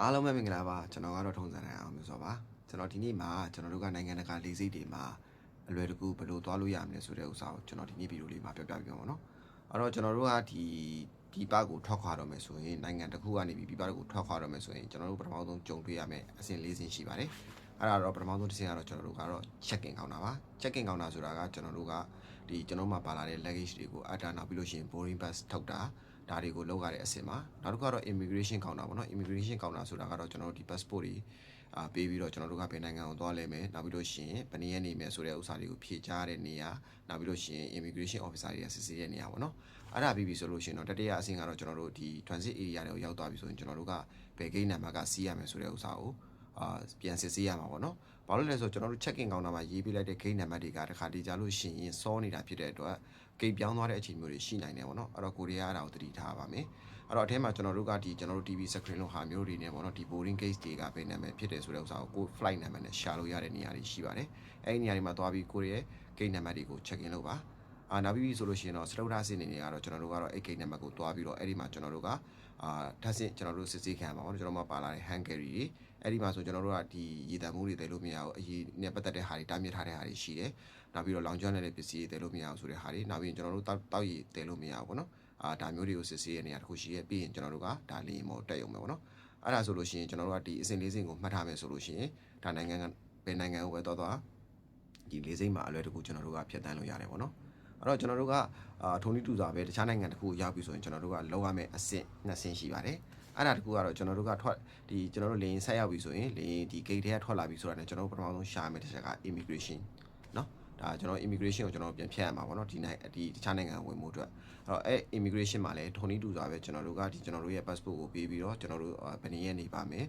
အားလုံးပဲမင်္ဂလာပါကျွန်တော်ကတော့ထုံးစံနိုင်အောင်မျိုးစောပါကျွန်တော်ဒီနေ့မှာကျွန်တော်တို့ကနိုင်ငံတကာလေးစိတ်တွေမှာအလွယ်တကူဘယ်လိုသွားလို့ရမလဲဆိုတဲ့ဥစ္စာကိုကျွန်တော်ဒီနေ့ဗီဒီယိုလေးမှာပြောပြပြမှာပေါ့နော်အဲ့တော့ကျွန်တော်တို့ကဒီဒီပကိုထွက်ခွာတော့မယ်ဆိုရင်နိုင်ငံတစ်ခုကနေပြီးဒီပတစ်ခုထွက်ခွာတော့မယ်ဆိုရင်ကျွန်တော်တို့ပထမဆုံးကြုံတွေ့ရမယ်အဆင့်၄ဆင့်ရှိပါတယ်အဲ့ဒါတော့ပထမဆုံးတစ်ဆင့်ကတော့ကျွန်တော်တို့ကတော့ check in counter ပါ check in counter ဆိုတာကကျွန်တော်တို့ကဒီကျွန်တော်တို့မှာပါလာတဲ့ luggage တွေကိုအတားနောက်ပြီးလို့ရှိရင် boarding pass ထုတ်တာ ဒါတွေကိုလောက်ရတဲ့အဆင့်မှာနောက်တစ်ခုကတော့ immigration counter ပေါ့နော် immigration counter ဆိုတာကတော့ကျွန်တော်တို့ဒီ passport တွေအာပေးပြီးတော့ကျွန်တော်တို့ကဘယ်နိုင်ငံကိုသွားလဲမယ်နောက်ပြီးလို့ရှိရင်ဘယ်နည်းရနေမယ်ဆိုတဲ့ဥစ္စာတွေကိုဖြေကြားတဲ့နေရာနောက်ပြီးလို့ရှိရင် immigration officer တွေကစစ်ဆေးတဲ့နေရာပေါ့နော်အဲ့ဒါပြီးပြီဆိုလို့ရှိရင်တော့တတိယအဆင့်ကတော့ကျွန်တော်တို့ဒီ transit area တွေကိုရောက်သွားပြီဆိုရင်ကျွန်တော်တို့ကဘယ် gate number ကစီးရမယ်ဆိုတဲ့ဥစ္စာကိုအာပြန်စစ်ဆေးရမှာပေါ့နော်။ ဘာလို့လဲဆိုတော့ကျွန်တော်တို့ check in counter မှာရေးပေးလိုက်တဲ့ gate number တွေကတခါတည်းကြလို့ရှိရင်စောနေတာဖြစ်တဲ့အတွက် gate ပြောင်းသွားတဲ့အချိန်မျိုးတွေရှိနိုင်တယ်ပေါ့နော်။အဲ့တော့ကိုရီးယားအတာကိုသတိထားပါမယ်။အဲ့တော့အထဲမှာကျွန်တော်တို့ကဒီကျွန်တော်တို့ TV screen လို့ဟာမျိုးတွေနဲ့ပေါ့နော်ဒီ boarding gate တွေကဘယ်နာမည်ဖြစ်တယ်ဆိုတဲ့ဥစ္စာကိုကို flight number နဲ့ရှာလို့ရတဲ့နေရာတွေရှိပါတယ်။အဲ့ဒီနေရာတွေမှာသွားပြီးကိုရီးယား gate number တွေကို check in လုပ်ပါ။အာနောက်ပြီးဆိုလို့ရှိရင်တော့စတုဒ္ဓဆင်းနေနေကတော့ကျွန်တော်တို့ကတော့အဲ့ gate number ကိုတွားပြီးတော့အဲ့ဒီမှာကျွန်တော်တို့က အာဓာတ်ဆင့်ကျွန်တော်တို့စစ်ဆေးခံပါပေါ့နော်ကျွန်တော်တို့မှာပါလာတဲ့ hand carry တွေအဲ့ဒီမှာဆိုကျွန်တော်တို့ကဒီရေတံမှုတွေတဲလို့မရဘူးအရေးနဲ့ပတ်သက်တဲ့ဟာတွေတားမြစ်ထားတဲ့ဟာတွေရှိတယ်နောက်ပြီးတော့လောင်ကျွမ်းတဲ့ပစ္စည်းတွေတဲလို့မရဘူးဆိုတဲ့ဟာတွေနောက်ပြီးကျွန်တော်တို့တောက်တောက်ရည်တဲလို့မရဘူးပေါ့နော်အာဒါမျိုးတွေကိုစစ်ဆေးရတဲ့နေရာတစ်ခုရှိရဲ့ပြီးရင်ကျွန်တော်တို့ကဒါလင်းမောတက်ရုံပဲပေါ့နော်အဲ့ဒါဆိုလို့ရှိရင်ကျွန်တော်တို့ကဒီအစဉ်လေးစဉ်ကိုမှတ်ထားမယ်ဆိုလို့ရှိရင်ဒါနိုင်ငံကဘယ်နိုင်ငံကိုပဲသွားသွားဒီလေးစိမ့်မှာအလွယ်တကူကျွန်တော်တို့ကဖြတ်တန်းလို့ရတယ်ပေါ့နော် အဲ့တော့ကျွန်တော်တို့ကထုံးတိတူစာပဲတခြားနိုင်ငံတစ်ခုရောက်ပြီဆိုရင်ကျွန်တော်တို့ကလောက်ရမယ့်အဆင့်နှစ်ဆင့်ရှိပါတယ်အဲ့ဒါတကူကတော့ကျွန်တော်တို့ကထွက်ဒီကျွန်တော်တို့လေရင်ဆက်ရောက်ပြီဆိုရင်လေရင်ဒီ gate ထဲကထွက်လာပြီဆိုတာနဲ့ကျွန်တော်တို့ပထမဆုံးရှာရမယ့်တစ်ချက်က immigration ဒါကျွန်တော် immigration ကိုကျွန်တော်ပြန်ဖြတ်ရမှာပေါ့နော်ဒီနိုင်ဒီတခြားနိုင်ငံဝင်မှုအတွက်အဲ့တော့အဲ့ immigration မှာလည်းထုံနီးတူစွာပဲကျွန်တော်တို့ကဒီကျွန်တော်တို့ရဲ့ passport ကိုပေးပြီးတော့ကျွန်တော်တို့ဗနေရနေပါမယ်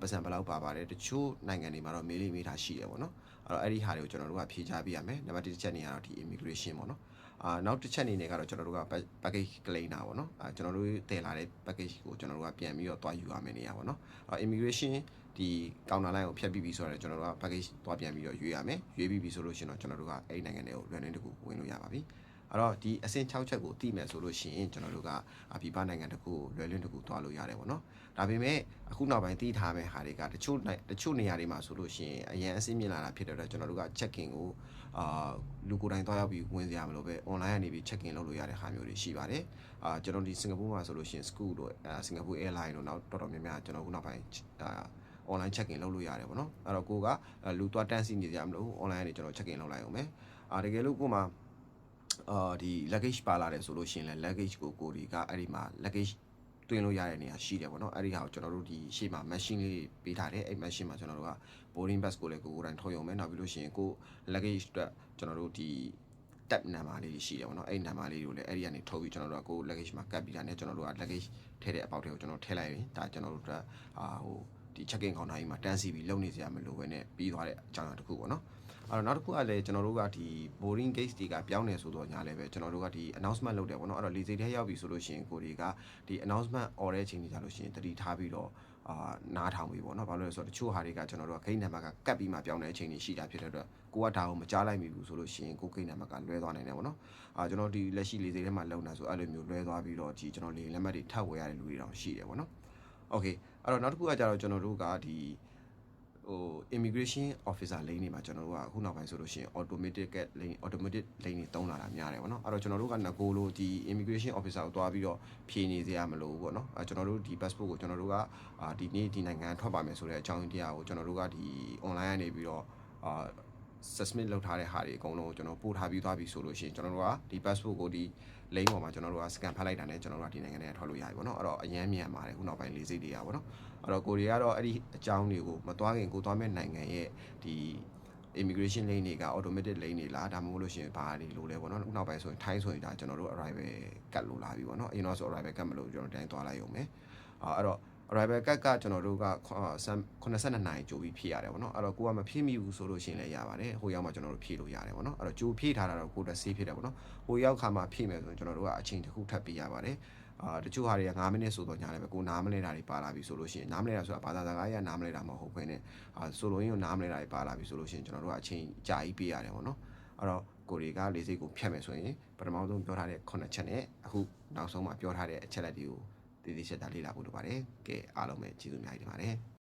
ပတ်စံဘယ်လောက်ပါပါတယ်တချို့နိုင်ငံတွေမှာတော့မေးလိမေးတာရှိတယ်ပေါ့နော်အဲ့တော့အဲ့ဒီဟာတွေကိုကျွန်တော်တို့ကဖြေချပေးရမယ်နံပါတ်1တစ်ချက်နေရတော့ဒီ immigration ပေါ့နော်အာနောက်တစ်ချက်အနေနဲ့ကတော့ကျွန်တော်တို့က package claimer ပေါ့နော်အာကျွန်တော်တို့တည်လာတဲ့ package ကိုကျွန်တော်တို့ကပြန်ပြီးတော့တွားယူရမယ်နေရပေါ့နော်အဲ့ immigration ဒီ counter line ကိုဖြတ်ပြီးပြီဆိုတော့ကျွန်တော်တို့က package တွားပြန်ပြီးတော့ရွေးရမယ်ရွေးပြီးပြီဆိုလို့ရှိရင်တော့ကျွန်တော်တို့ကအဲ့ဒီနိုင်ငံတွေကိုလွယ်လွယ်တကူဝင်လို့ရပါပြီအဲ့တော့ဒီအဆင့်6ချက်ကိုသိမယ်ဆိုလို့ရှိရင်ကျွန်တော်တို့ကအပြပနိုင်ငံတစ်ခုကိုလွယ်လွယ်တကူသွားလို့ရတယ်ပေါ့နော်ဒါပေမဲ့အခုနောက်ပိုင်းသိထားမယ့်ဟာတွေကတချို့တချို့နေရာတွေမှာဆိုလို့ရှိရင်အရင်အဆင့်မြင့်လာတာဖြစ်တဲ့အတွက်ကျွန်တော်တို့က check in ကိုအာလူကိုယ်တိုင်သွားရောက်ပြီးဝင်စရာမလိုပဲ online ကနေပြီး check in လုပ်လို့ရတဲ့ဟာမျိုးတွေရှိပါတယ်အာကျွန်တော်ဒီစင်ကာပူမှာဆိုလို့ရှိရင် school တို့စင်ကာပူ airline တို့နောက်တော်တော်များများကျွန်တော်ခုနောက်ပိုင်းအာ online check in လုပ်လို့ရတယ်ပေါ့နော်အဲ့တော့ကိုကလူသွားတန်းစီနေကြမလို့ online ကနေကျွန်တော် check in လုပ်လိုက်အောင်မယ်အာတကယ်လို့ကိုမှအာဒီ luggage ပါလာတယ်ဆိုလို့ရှိရင်လည်း luggage ကိုကိုဒီကအဲ့ဒီမှာ luggage တွင်းလို့ရတဲ့နေရာရှိတယ်ပေါ့နော်အဲ့ဒီဟာကိုကျွန်တော်တို့ဒီရှေ့မှာ machine လေးပေးထားတယ်အဲ့ machine မှာကျွန်တော်တို့က boarding pass ကိုလည်းကိုကိုယ်တိုင်ထုတ်ရုံပဲနောက်ပြီးလို့ရှိရင်ကို luggage အတွက်ကျွန်တော်တို့ဒီ tab နံပါတ်လေးရှိတယ်ပေါ့နော်အဲ့ဒီနံပါတ်လေးကိုလည်းအဲ့ဒီကနေထုတ်ပြီးကျွန်တော်တို့ကကို luggage မှာကပ်ပြီးတာနဲ့ကျွန်တော်တို့က luggage ထည့်တဲ့အပေါက်တွေကိုကျွန်တော်ထည့်လိုက်ရင်ဒါကျွန်တော်တို့ကအာဟို ဒီ check in counter ကြီးမှာတန်းစီပြီးလုံနေစရာမလိုဘဲနဲ့ပြီးသွားတဲ့အကြောင်းအရာတစ်ခုပေါ့နော်အဲ့တော့နောက်တစ်ခုကလည်းကျွန်တော်တို့ကဒီ boarding gate တွေကပြောင်းနေဆိုတော့ညာလည်းပဲကျွန်တော်တို့ကဒီ announcement လုပ်တယ်ပေါ့နော်အဲ့တော့လေစိတ်ထဲရောက်ပြီဆိုလို့ရှိရင်ကိုတွေကဒီ announcement អော်တဲ့အချိန်ကြီးကြလို့ရှိရင်တတိထားပြီးတော့အာနားထောင်ပြီပေါ့နော်ဘာလို့လဲဆိုတော့တချို့ဟာတွေကကျွန်တော်တို့ကဂိတ်နံပါတ်ကကတ်ပြီးမှပြောင်းတဲ့အချိန်ကြီးရှိတာဖြစ်တဲ့အတွက်ကိုကဒါကိုမကြားလိုက်မိဘူးဆိုလို့ရှိရင်ကိုဂိတ်နံပါတ်ကလွဲသွားနိုင်တယ်ပေါ့နော်အာကျွန်တော်ဒီလက်ရှိလေစိတ်ထဲမှာလုံနေဆိုအဲ့လိုမျိုးလွဲသွားပြီးတော့ဒီကျွန်တော်လေလက်မှတ်တွေထပ်ဝယ်ရတဲ့လူတွေတောင်ရှိတယ်ပေါ့နော်โอเค အဲ့တော့နောက်တစ်ခုကကြတော့ကျွန်တော်တို့ကဒီဟို immigration officer lane တွေမှာကျွန်တော်တို့ကအခုနောက်ပိုင်းဆိုလို့ရှိရင် automatic lane automatic lane တွေတုံးလာတာများတယ်ပေါ့နော်အဲ့တော့ကျွန်တော်တို့ကငကိုလိုဒီ immigration officer ကိုတွားပြီးတော့ဖြေနေစရာမလိုဘူးပေါ့နော်အဲကျွန်တော်တို့ဒီ passport ကိုကျွန်တော်တို့ကအာဒီနေ့ဒီနိုင်ငံထွက်ပါမယ်ဆိုတဲ့အကြောင်းတရားကိုကျွန်တော်တို့ကဒီ online ကနေပြီးတော့အာ submit လုပ်ထားတဲ့ဟာတွေအကုန်လုံးကိုကျွန်တော်ပို့ထားပြီးသွားပြီဆိုလို့ရှိရင်ကျွန်တော်တို့ကဒီ passport ကိုဒီ lane ပေါ်မှာကျွန်တော်တို့က scan ဖတ်လိုက်တာနဲ့ကျွန်တော်တို့ကဒီနိုင်ငံထဲထွက်လို့ရပြီပေါ့နော်အဲ့တော့အရန်မြန်ပါတယ်ခုနောက်ပိုင်းလေးစိတ်တွေကပေါ့နော်အဲ့တော့ကိုရီးယားကတော့အဲ့ဒီအကြောင်းတွေကိုမသွားခင်ကိုသွားမဲ့နိုင်ငံရဲ့ဒီ immigration lane တွေက automatic lane တွေလားဒါမှမဟုတ်လို့ရှိရင်ဘာတွေလို့လဲပေါ့နော်နောက်ပိုင်းဆိုရင်ထိုင်းဆိုရင်ဒါကျွန်တော်တို့ arrival ကတ်လို့လာပြီပေါ့နော်အရင်တော့ဆို arrival ကတ်မလို့ကျွန်တော်တိုင်းသွားလိုက်ရုံပဲအာအဲ့တော့ arrival ကတ်ကကျွန်တော်တို့က82နိုင်ကြိုပြီးဖြည့်ရတယ်ပေါ့နော်အဲ့တော့ကိုကမဖြည့်မိဘူးဆိုလို့ရှိရင်လည်းရပါတယ်ဟိုရောက်မှကျွန်တော်တို့ဖြည့်လို့ရတယ်ပေါ့နော်အဲ့တော့ကြိုဖြည့်ထားတာတော့ကိုတက်ဆေးဖြစ်တယ်ပေါ့နော်ဟိုရောက်ခါမှဖြည့်မယ်ဆိုရင်ကျွန်တော်တို့ကအချိန်တစ်ခုထပ်ပေးရပါတယ်အာတချို့ဟာတွေက9မိနစ်ဆိုတော့ညာလည်းပဲကိုနားမလဲတာတွေပါလာပြီဆိုလို့ရှိရင်နားမလဲတာဆိုတာဘာသာစကားရနားမလဲတာမဟုတ်ဘဲနဲ့အာဆိုလိုရင်းကိုနားမလဲတာတွေပါလာပြီဆိုလို့ရှိရင်ကျွန်တော်တို့ကအချိန်ကြာကြီးပေးရတယ်ပေါ့နော်အဲ့တော့ကိုတွေကလေးစိတ်ကိုဖြတ်မယ်ဆိုရင်ပထမဆုံးပြောထားတဲ့9ချက်နဲ့အခုနောက်ဆုံးမှပြောထားတဲ့အချက်လက်တွေကို တည်တည်ချက်တာလေ့လာဖို့လိုပါတယ်ကဲအားလုံးပဲကျေးဇူးအများကြီးတင်ပါတယ်